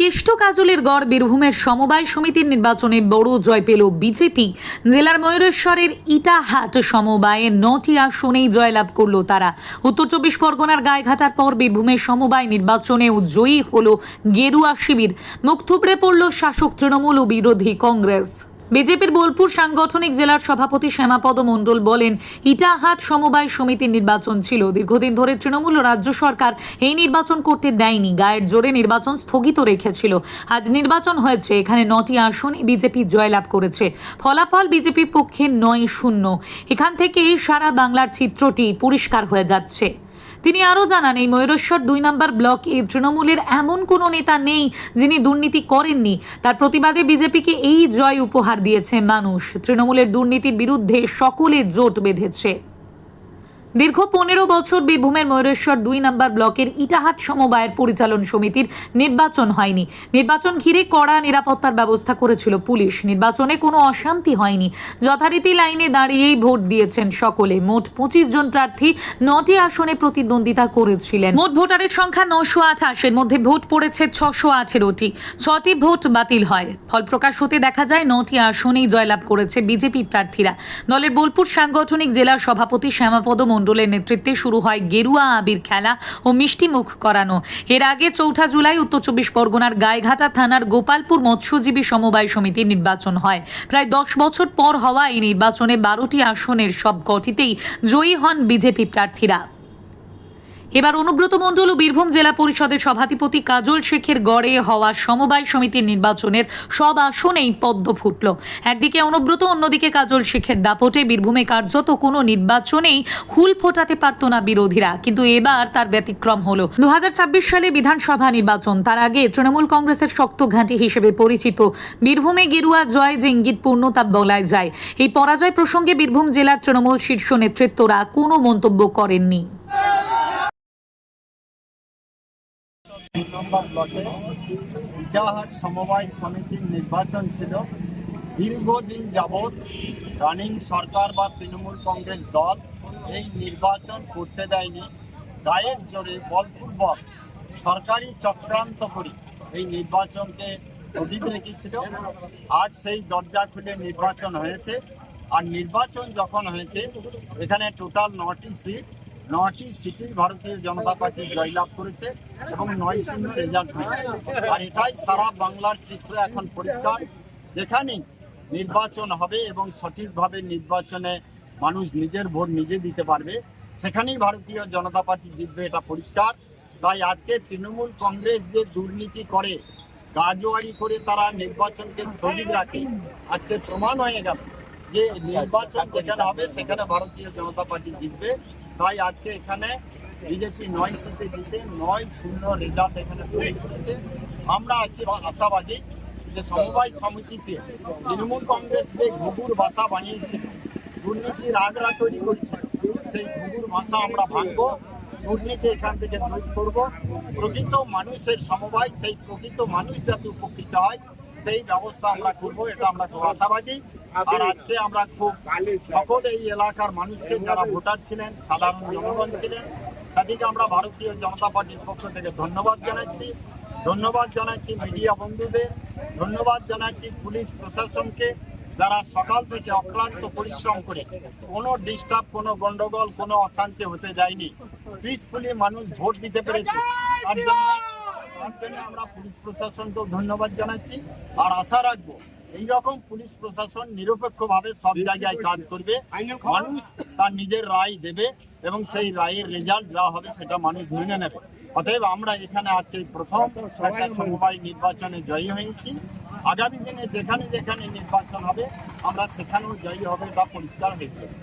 কেষ্ট কাজলের গড় বীরভূমের সমবায় সমিতির নির্বাচনে বড় জয় পেল বিজেপি। জেলার ময়ূরেশ্বরের ইটাহাট সমবায়ে নটি আসনেই জয়লাভ করল তারা। উত্তর চব্বিশ পরগনার গায়েঘাটার পর বীরভূমের সমবায় নির্বাচনেও জয়ী হল গেরুয়া শিবির। মুখ থুবড়ে পড়ল শাসক তৃণমূল ও বিরোধী কংগ্রেস। বিজেপির বোলপুর সাংগঠনিক জেলার সভাপতি শ্যামাপদ মণ্ডল বলেন, ইটাহাট সমবায় সমিতির নির্বাচন ছিল। দীর্ঘদিন ধরে তৃণমূল রাজ্য সরকার এই নির্বাচন করতে দেয়নি। গায়ের জোরে নির্বাচন স্থগিত রেখেছিল। আজ নির্বাচন হয়েছে। এখানে নটি আসনে বিজেপি জয়লাভ করেছে। ফলাফল বিজেপির পক্ষে নয় শূন্য। এখান থেকে সারা বাংলার চিত্রটি পরিষ্কার হয়ে যাচ্ছে। তিনি আরও জানান, এই ময়ূরেশ্বর দুই নম্বর ব্লকে তৃণমূলের এমন কোনো নেতা নেই যিনি দুর্নীতি করেননি। তার প্রতিবাদে বিজেপিকে এই জয় উপহার দিয়েছে মানুষ। তৃণমূলের দুর্নীতির বিরুদ্ধে সকলে জোট বেঁধেছে। দীর্ঘ পনেরো বছর বীরভূমের ময়ূরেশ্বর দুই নম্বর ব্লকের ইটাহাট সমবায়ের পরিচালন সমিতির নির্বাচন হয়নি। নির্বাচন ঘিরে কড়া নিরাপত্তার ব্যবস্থা করেছিল পুলিশ। নির্বাচনে কোনো অশান্তি হয়নি। যথারীতি লাইনে দাঁড়িয়েই ভোট দিয়েছেন সকলে। মোট পঁচিশ জন প্রার্থী নটি আসনে প্রতিদ্বন্দ্বিতা করেছিলেন। মোট ভোটারের সংখ্যা নশো আঠাশ। এর মধ্যে ভোট পড়েছে ছশো আঠেরোটি। ছটি ভোট বাতিল হয়। ফল প্রকাশ হতে দেখা যায়, নটি আসনেই জয়লাভ করেছে বিজেপি প্রার্থীরা। দলের বোলপুর সাংগঠনিক জেলা সভাপতি শ্যামাপদ মণ্ডলের নেতৃত্বে শুরু হয় গেরুয়া আবির খেলা ও মিষ্টি মুখ করানো। এর আগে চৌঠা জুলাই উত্তর চব্বিশ পরগনার গায়েঘাটা থানার গোপালপুর মৎস্যজীবী সমবায় সমিতি নির্বাচন হয়। প্রায় দশ বছর পর হওয়া এই নির্বাচনে বারোটি আসনের সব কটিতেই জয়ী হন বিজেপি প্রার্থীরা। এবার অনুব্রত মণ্ডল ও বীরভূম জেলা পরিষদের সভাধিপতি কাজল শেখের গড়ে হওয়া সমবায় সমিতির নির্বাচনের সব আসনেই পদ্ম ফুটল। একদিকে অনুব্রত, অন্যদিকে কাজল শেখের দাপটে বীরভূমে কার্যত কোনো নির্বাচনেই হুল ফোটাতে পারত না বিরোধীরা। কিন্তু এবার তার ব্যতিক্রম হলো। দু সালে বিধানসভা নির্বাচন, তার আগে তৃণমূল কংগ্রেসের শক্ত ঘাঁটি হিসেবে পরিচিত বীরভূমে গেরুয়া জয় যে ইঙ্গিতপূর্ণ তা বলায় যায়। এই পরাজয় প্রসঙ্গে বীরভূম জেলার তৃণমূল শীর্ষ নেতৃত্বরা কোনো মন্তব্য করেননি। তিন নম্বর ব্লকে সমবায় সমিতির নির্বাচন ছিল। দীর্ঘদিন যাবৎ রানিং সরকার বা তৃণমূল কংগ্রেস দল এই নির্বাচন করতে দেয়নি। গায়ের জোরে বলপূর্বক সরকারি চক্রান্ত করে এই নির্বাচনকে স্থগিত রেখেছিল। আজ সেই দরজা খুলে নির্বাচন হয়েছে। আর নির্বাচন যখন হয়েছে, এখানে টোটাল নটি সিট নটি সিটি ভারতীয় জনতা পার্টি জয়লাভ করেছে এবং নয় শূন্য রেজাল্ট হয়েছে। আর এটাই সারা বাংলার চিত্র এখন পরিষ্কার। যেখানেই নির্বাচন হবে এবং সঠিকভাবে নির্বাচনে মানুষ নিজের ভোট নিজে দিতে পারবে, সেখানেই ভারতীয় জনতা পার্টি জিতবে, এটা পরিষ্কার। তাই আজকে তৃণমূল কংগ্রেস যে দুর্নীতি করে, গাজোয়ারি করে তারা নির্বাচনকে স্থগিত রাখে, আজকে প্রমাণ হয়ে গেল যে নির্বাচন যেখানে হবে, সেখানে ভারতীয় জনতা পার্টি জিতবে। তাই আজকে এখানে বিজেপি নয় সিটে জিতে নয় শূন্য রেজাল্ট এখানে তৈরি করেছে আমরা আশি- আশাবাদী যে সমবায় সমিতিতে তৃণমূল কংগ্রেস যে ঘুঘুর ভাষা বানিয়েছিল দুর্নীতির আগ্রা তৈরি করেছে, সেই ঘুঘুর ভাষা আমরা ভাঙবো, দুর্নীতি এখান থেকে দূর করব। প্রকৃত মানুষের সমবায়, সেই প্রকৃত মানুষ যাতে উপকৃত হয় সেই ব্যবস্থা আমরা করব এটা আমরা খুব আশাবাদী। আর আজকে আমরা খুব সকল এই এলাকার মানুষকে যারা ভোটার ছিলেন সাধারণ জনগণ ছিলেন তাদেরকে আমরা ভারতীয় জনতা পার্টির পক্ষ থেকে ধন্যবাদ জানাচ্ছি। ধন্যবাদ জানাচ্ছি মিডিয়া বন্ধুদের ধন্যবাদ জানাচ্ছি পুলিশ প্রশাসনকে যারা সকাল থেকে অক্লান্ত পরিশ্রম করে কোনো ডিস্টার্ব কোনো গন্ডগোল কোনো অশান্তি হতে যায়নি পিসফুলি মানুষ ভোট দিতে পেরেছে। তার জন্য আমরা পুলিশ প্রশাসনকেও ধন্যবাদ জানাচ্ছি। আর আশা রাখব এইরকম পুলিশ প্রশাসন নিরপেক্ষভাবে সব জায়গায় কাজ করবে। মানুষ তার নিজের রায় দেবে এবং সেই রায়ের রেজাল্ট যা হবে সেটা মানুষ মেনে নেবে। অতএব আমরা এখানে আজকে প্রথম একটা সমবায় নির্বাচনে জয়ী হয়েছি। আগামী দিনে যেখানে যেখানে নির্বাচন হবে আমরা সেখানেও জয়ী হবে এটা পরিষ্কার হয়ে যাবে।